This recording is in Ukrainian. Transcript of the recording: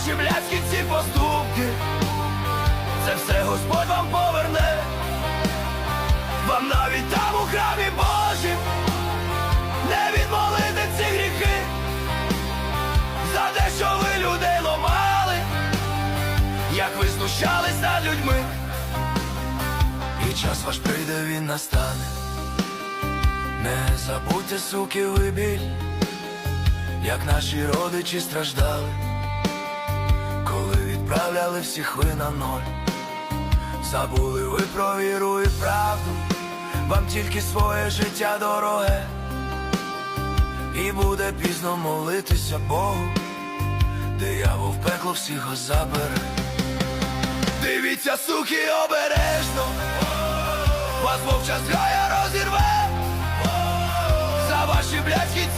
ваші блядські ці поступки. Це все Господь вам поверне, вам навіть там у храмі Божім не відмолити ці гріхи, за те, що ви людей ломали, як ви знущались над людьми, і час ваш прийде, він настане. Не забудьте, суки, ви біль, як наші родичі страждали відправляли всіх ви на ноль. Забули ви про віру і правду, вам тільки своє життя дороге, і буде пізно молитися Богу, диявол в пекло всіх забере. Дивіться, суки, обережно, вас вовча зграя розірве, за ваші блядські